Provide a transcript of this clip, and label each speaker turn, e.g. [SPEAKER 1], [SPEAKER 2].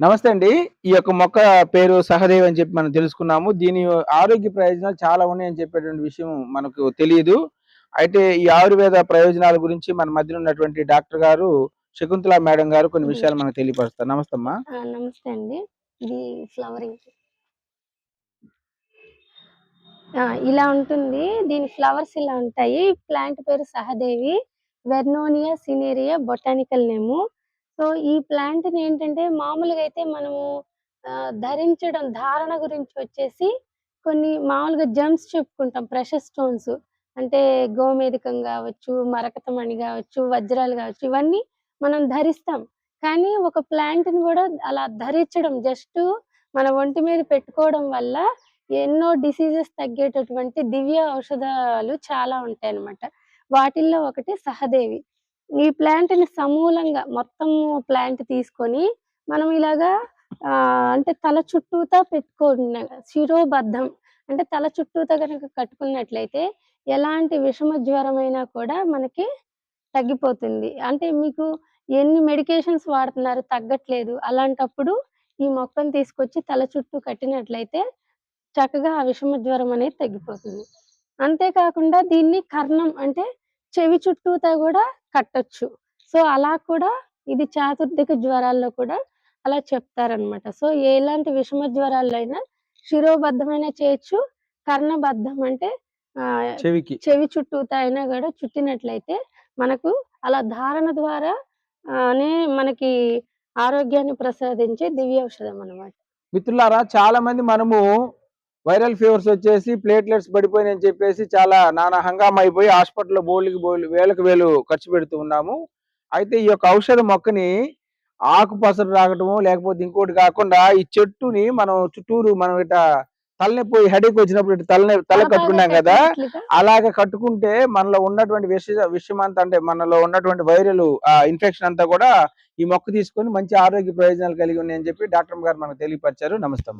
[SPEAKER 1] నమస్తే అండి. ఈ యొక్క మొక్క పేరు సహదేవ్ అని చెప్పి మనం తెలుసుకున్నాము. దీని ఆరోగ్య ప్రయోజనాలు చాలా ఉన్నాయని చెప్పేటువంటి విషయం మనకు తెలియదు. అయితే ఈ ఆయుర్వేద ప్రయోజనాల గురించి మన మధ్యలో ఉన్నటువంటి డాక్టర్ గారు శకుంతల మేడం గారు కొన్ని విషయాలు మనకు తెలియపరుస్తారు. నమస్తే అమ్మా.
[SPEAKER 2] నమస్తే అండి. ఇది ఫ్లవరింగ్. ఆ, ఇలా ఉంటుంది. దీని ఫ్లవర్స్ ఇలా ఉంటాయి. ప్లాంట్ పేరు సహదేవి. Vernonia cinerea botanical name. So ఈ ప్లాంట్ని ఏంటంటే మామూలుగా అయితే మనము ధరించడం ధారణ గురించి వచ్చేసి కొన్ని మామూలుగా జెమ్స్ చెప్పుకుంటాం ప్రెషర్ స్టోన్స్. అంటే గోమేధికం కావచ్చు మరకతమణి కావచ్చు వజ్రాలు కావచ్చు ఇవన్నీ మనం ధరిస్తాం. కానీ ఒక ప్లాంట్ని కూడా అలా ధరించడం జస్ట్ మన ఒంటి మీద పెట్టుకోవడం వల్ల ఎన్నో డిసీజెస్ తగ్గేటటువంటి దివ్య ఔషధాలు చాలా ఉంటాయి అన్నమాట వాటిల్లో ఒకటి సహదేవి. ఈ ప్లాంట్ని సమూలంగా మొత్తం ప్లాంట్ తీసుకొని మనం ఇలాగా అంటే తల చుట్టూతా పెట్టుకున్న శిరోబద్ధం అంటే తల చుట్టూతా కనుక కట్టుకున్నట్లయితే ఎలాంటి విషమ జ్వరమైనా కూడా మనకి తగ్గిపోతుంది. అంటే మీకు ఎన్ని మెడికేషన్స్ వాడుతున్నారు తగ్గట్లేదు. అలాంటప్పుడు ఈ మొక్కను తీసుకొచ్చి తల చుట్టూ కట్టినట్లయితే చక్కగా ఆ విషమ జ్వరం అనేది తగ్గిపోతుంది. అంతేకాకుండా దీన్ని కర్ణం అంటే చెవి చుట్టూతా కూడా కట్టొచ్చు. సో అలా కూడా ఇది చాతుర్దిక జ్వరాల్లో కూడా అలా చెప్తారనమాట. సో ఎలాంటి విషమ జ్వరాల్లో అయినా శిరోబద్ధమైన చేయొచ్చు కర్ణబద్ధం అంటే ఆ,
[SPEAKER 1] చెవికి.
[SPEAKER 2] చెవి చుట్టూతా అయినా కూడా చుట్టినట్లయితే మనకు అలా ధారణ ద్వారా ఆనే మనకి ఆరోగ్యాన్ని ప్రసాదించే దివ్య ఔషధం అన్నమాట.
[SPEAKER 1] మిత్రులారా చాలా మంది మనము వైరల్ ఫీవర్స్ వచ్చేసి ప్లేట్లెట్స్ పడిపోయినాయని చెప్పేసి చాలా నానా హంగామా అయిపోయి హాస్పిటల్లో బోళ్ళకి బోళ్ళు వేలకు వేలు ఖర్చు పెడుతూ ఉన్నాము. అయితే ఈ యొక్క ఔషధ మొక్కని ఆకు పసరు రాగటము లేకపోతే ఇంకోటి కాకుండా ఈ చెట్టుని మనం చుట్టూరు మనం ఇట తలనొప్పి హెడేక్ వచ్చినప్పుడు ఇటు తలనే తల కట్టుకున్నాం కదా అలాగ కట్టుకుంటే మనలో ఉన్నటువంటి విష విషయం అంతా అంటే మనలో ఉన్నటువంటి వైరల్ ఇన్ఫెక్షన్ అంతా కూడా ఈ మొక్క తీసుకొని మంచి ఆరోగ్య ప్రయోజనాలు కలిగి ఉన్నాయని చెప్పి డాక్టర్ గారు మనకు తెలియపరిచారు. నమస్తే